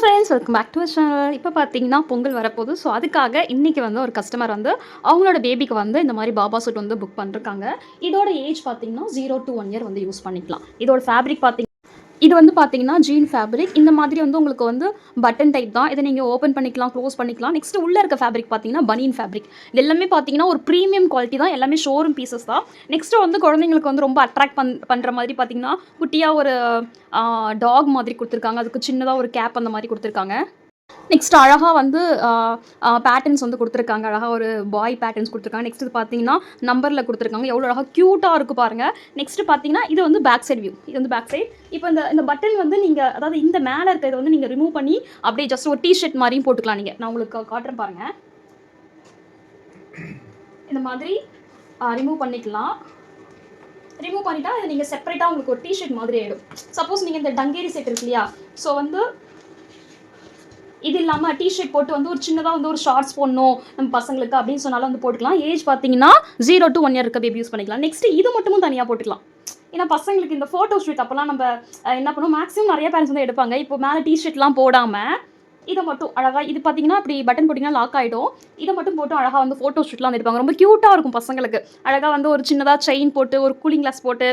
Friends welcome back to channel இப்போ பார்த்தீங்கன்னா பொங்கல் வரப்போகுது. ஸோ அதுக்காக இன்றைக்கி வந்து ஒரு கஸ்டமர் வந்து அவங்களோட பேபிக்கு வந்து இந்த மாதிரி பாபா சூட் வந்து புக் பண்ணிருக்காங்க. இதோட ஏஜ் பார்த்தீங்கன்னா ஜீரோ டூ ஒன் இயர் வந்து யூஸ் பண்ணிக்கலாம். இதோட ஃபேப்ரிக் பார்த்தீங்கன்னா இது வந்து பார்த்தீங்கன்னா ஜீன் ஃபேப்ரிக் இந்த மாதிரி வந்து உங்களுக்கு வந்து பட்டன் டைப் தான். இதை நீங்கள் ஓப்பன் பண்ணிக்கலாம் க்ளோஸ் பண்ணிக்கலாம். நெக்ஸ்ட் உள்ளே இருக்க ஃபேப்ரிக் பார்த்தீங்கன்னா பனியன் ஃபேப்ரிக் இது எல்லாமே பார்த்தீங்கன்னா ஒரு ப்ரீமியம் குவாலிட்டி தான். எல்லாமே ஷோரூம் பீசஸ் தான். நெக்ஸ்ட் வந்து குழந்தைங்களுக்கு வந்து ரொம்ப அட்ராக்ட் பண் பண்ணுற மாதிரி பார்த்தீங்கன்னா குட்டியாக ஒரு டாக் மாதிரி கொடுத்துருக்காங்க. அதுக்கு சின்னதாக ஒரு கேப் அந்த மாதிரி கொடுத்துருக்காங்க. நெக்ஸ்ட் அழகாக வந்து பேட்டர்ன்ஸ் வந்து கொடுத்துருக்காங்க. அழகாக ஒரு பாய் பேட்டர்ன்ஸ் கொடுத்துருக்காங்க. நெக்ஸ்ட் இது பார்த்தீங்கன்னா நம்பரில் கொடுத்துருக்காங்க. எவ்வளோ அழகாக க்யூட்டாக இருக்குது பாருங்கள் நெக்ஸ்ட் பார்த்தீங்கன்னா இது வந்து பேக் சைட் வியூ இது வந்து பேக் சைடு இப்போ இந்த இந்த பட்டன் வந்து நீங்கள் அதாவது இந்த மேலே இருக்கிறத வந்து நீங்கள் ரிமூவ் பண்ணி அப்படியே ஜஸ்ட் ஒரு டிஷர்ட் மாதிரியும் போட்டுக்கலாம் நீங்கள் நான் உங்களுக்கு காட்டுறேன் பாருங்கள் இந்த மாதிரி ரிமூவ் பண்ணிக்கலாம். ரிமூவ் பண்ணிட்டா இது நீங்கள் செப்பரேட்டாக உங்களுக்கு ஒரு டிஷர்ட் மாதிரி ஆகிடும் சப்போஸ் நீங்கள் இந்த டங்கேரி செட் இருக்கு இல்லையா? ஸோ வந்து இது இல்லாமல் டிஷர்ட் போட்டு வந்து ஒரு சின்னதாக வந்து ஒரு ஷார்ட்ஸ் போடணும். நம்ம பசங்களுக்கு அப்படின்னு சொன்னாலும் வந்து போட்டுக்கலாம். ஏஜ் பார்த்தீங்கன்னா ஜீரோ டு ஒன் இயர் இருக்க பேபி யூஸ் பண்ணிக்கலாம். நெக்ஸ்ட் இது மட்டும் தனியாக போட்டுக்கலாம். ஏன்னா பசங்களுக்கு இந்த ஃபோட்டோ ஷூட் அப்போல்லாம் நம்ம என்ன பண்ணுவோம்? மேக்ஸிமம் நிறைய பேரண்ட்ஸ் வந்து எடுப்பாங்க. இப்போ மேலே டிஷர்ட்லாம் போடாமல் இதை மட்டும் அழகாக இது பார்த்தீங்கன்னா அப்படி பட்டன் போட்டிங்கன்னா லாக் ஆகிடும் இதை மட்டும் போட்டு அழகாக வந்து ஃபோட்டோ ஷூட்லாம் வந்துருப்பாங்க ரொம்ப க்யூட்டாக இருக்கும் பசங்களுக்கு. அழகாக வந்து ஒரு சின்னதாக செயின் போட்டு ஒரு கூலிங் கிளாஸ் போட்டு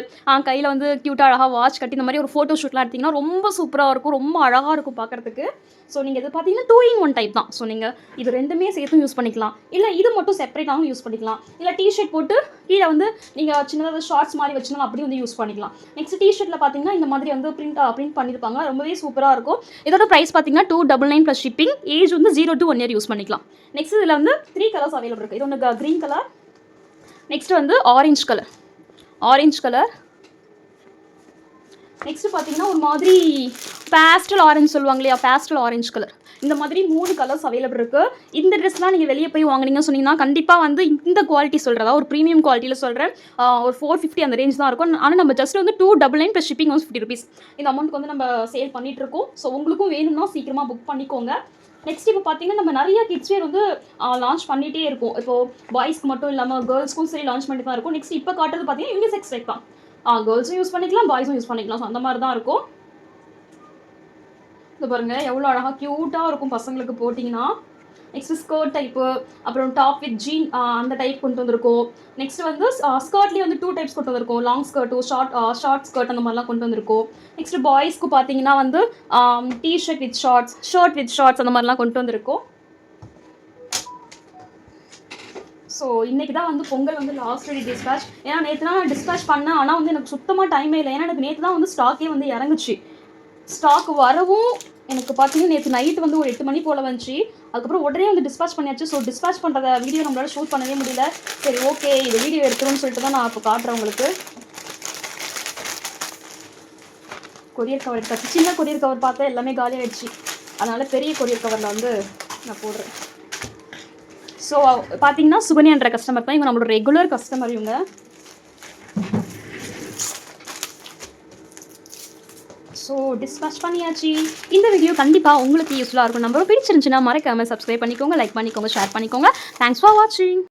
கையில் வந்து க்யூட்டாக அழகாக வாட்ச் கட்டி இந்த மாதிரி ஒரு ஃபோட்டோ ஷூட்லாம் எடுத்திங்கன்னா ரொம்ப சூப்பராக இருக்கும். ரொம்ப அழகாக இருக்கும் பார்க்குறதுக்கு ஸோ நீங்கள் இது பார்த்தீங்கன்னா டூ இன் ஒன் டைப் தான். ஸோ நீங்கள் இது ரெண்டுமே சேர்த்தும் யூஸ் பண்ணிக்கலாம். இல்லை இது மட்டும் செப்பரேட்டாகவும் யூஸ் பண்ணிக்கலாம். இல்லை டிஷர்ட் போட்டு கீழே வந்து நீங்கள் சின்னதாக ஷார்ட்ஸ் மாதிரி வச்சுனாலும் அப்படி வந்து யூஸ் பண்ணிக்கலாம். நெக்ஸ்ட் டிஷர்ட்டில் பார்த்தீங்கன்னா இந்த மாதிரி வந்து பிரிண்ட் பிரிண்ட் பண்ணியிருப்பாங்க ரொம்பவே சூப்பராக இருக்கும். இதோட ப்ரைஸ் பார்த்தீங்கன்னா two double nine plus shipping age வந்து zero to one year use பண்ணிக்கலாம். நெக்ஸ்ட் இதில் வந்து த்ரீ கலர்ஸ் அவைலபிள் இருக்குது இது ஒன்று க்ரீன் கலர் நெக்ஸ்ட் வந்து orange colour orange colour next பார்த்தீங்கன்னா ஒரு மாதிரி பேஸ்டல் ஆரஞ்சு சொல்லுவாங்க இல்லையா? பேஸ்டல் ஆரஞ்சு கலர் இந்த மாதிரி மூணு கலர்ஸ் அவைலபிள் இருக்குது இந்த ட்ரெஸ்லாம் நீங்கள் வெளியே போய் வாங்குனீங்கன்னு சொன்னீங்கன்னா கண்டிப்பாக வந்து இந்த குவாலிட்டி சொல்கிறதா ஒரு ப்ரீமியம் குவாலிட்டியில் சொல்கிறேன் ஒரு ஃபோர் ஃபிஃப்டி அந்த ரேஞ்ச் தான் இருக்கும். ஆனால் நம்ம ஜஸ்ட் வந்து two double nine plus shipping வந்து ஃபிஃப்டி ருபீஸ் இந்த அமௌண்ட்க்கு வந்து நம்ம சேல் பண்ணிட்டு இருக்கோம். ஸோ உங்களுக்கும் வேணும்னா சீக்கிரமாக புக் பண்ணிக்கோங்க. நெக்ஸ்ட் இப்போ பார்த்தீங்கன்னா நம்ம நிறைய கிட்ஸ் வேர் வந்து லான்ச் பண்ணிகிட்டே இருக்கும். இப்போ பாய்ஸ்க்கு மட்டும் இல்லாமல் கேர்ள்ஸ்க்கும் சரி லான்ச் பண்ணிட்டு தான் இருக்கும். நெக்ஸ்ட் இப்போ காட்டுறது பார்த்தீங்கன்னா யூனிசெக்ஸ் டைப் தான். கேர்ள்ஸும் யூஸ் பண்ணிக்கலாம் பாய்ஸும் யூஸ் பண்ணிக்கலாம். ஸோ அந்த மாதிரி தான் இருக்கும். இது பாருங்க. எவ்வளோ அழகாக க்யூட்டாக இருக்கும் பசங்களுக்கு போட்டிங்கன்னா. நெக்ஸ்ட் ஸ்கர்ட் டைப்பு அப்புறம் டாப் வித் ஜீன் அந்த டைப் கொண்டு வந்திருக்கோம். நெக்ஸ்ட் வந்து ஸ்கர்ட்லேயே வந்து டூ டைப்ஸ் கொண்டு வந்திருக்கோம். லாங் ஸ்கர்ட்டும் ஷார்ட் ஷார்ட் ஸ்கர்ட் அந்த மாதிரிலாம் கொண்டு வந்திருக்கோம். நெக்ஸ்ட் பாய்ஸ்க்கு பார்த்தீங்கன்னா வந்து T shirt with shorts shirt with shorts அந்த மாதிரிலாம் கொண்டு வந்திருக்கோம். ஸோ இன்றைக்கி தான் வந்து பொங்கல் வந்து லாஸ்ட் டே டிஸ்பேச் ஏன்னா நேற்று தான் நான் டிஸ்பேச் பண்ணேன். ஆனால் வந்து எனக்கு சுத்தமாக டைமே இல்லை. ஏன்னா எனக்கு நேற்று தான் வந்து ஸ்டாக்கே வந்து இறங்குச்சு. ஸ்டாக் வரவும் எனக்கு பார்த்தீங்கன்னா நேற்று நைட்டு வந்து ஒரு எட்டு மணி போல் வந்துச்சு. அதுக்கப்புறம் உடனே வந்து டிஸ்பேச் பண்ணியாச்சு. ஸோ டிஸ்பேச் பண்ணுற வீடியோ நம்மளால் ஷூட் பண்ணவே முடியல. சரி ஓகே இது வீடியோ எடுத்துருன்னு சொல்லிட்டு தான் நான் இப்போ காட்டுறேன் உங்களுக்கு. கொரியர் கவர் எடுத்தாச்சு. சின்ன கொரியர் கவர் பார்த்தா எல்லாமே காலி ஆயிடுச்சு. பெரிய கொரியர் கவரில் வந்து நான் போடுறேன். ஸோ பார்த்தீங்கன்னா சுகன்யான்ற கஸ்டமர் தான். இவங்க நம்மளோட ரெகுலர் கஸ்டமர் இவங்க. ஸோ டிஸ்பேச் பண்ணியாச்சு. இந்த வீடியோ கண்டிப்பாக உங்களுக்கு யூஸ்ஃபுல்லாக இருக்கும். நம்பரும் பிடிச்சிருந்துச்சுன்னா மறக்காமல் சப்ஸ்கிரைப் பண்ணிக்கோங்க லைக் பண்ணிக்கோங்க ஷேர் பண்ணிக்கோங்க. தேங்க்ஸ் ஃபார் வாட்சிங்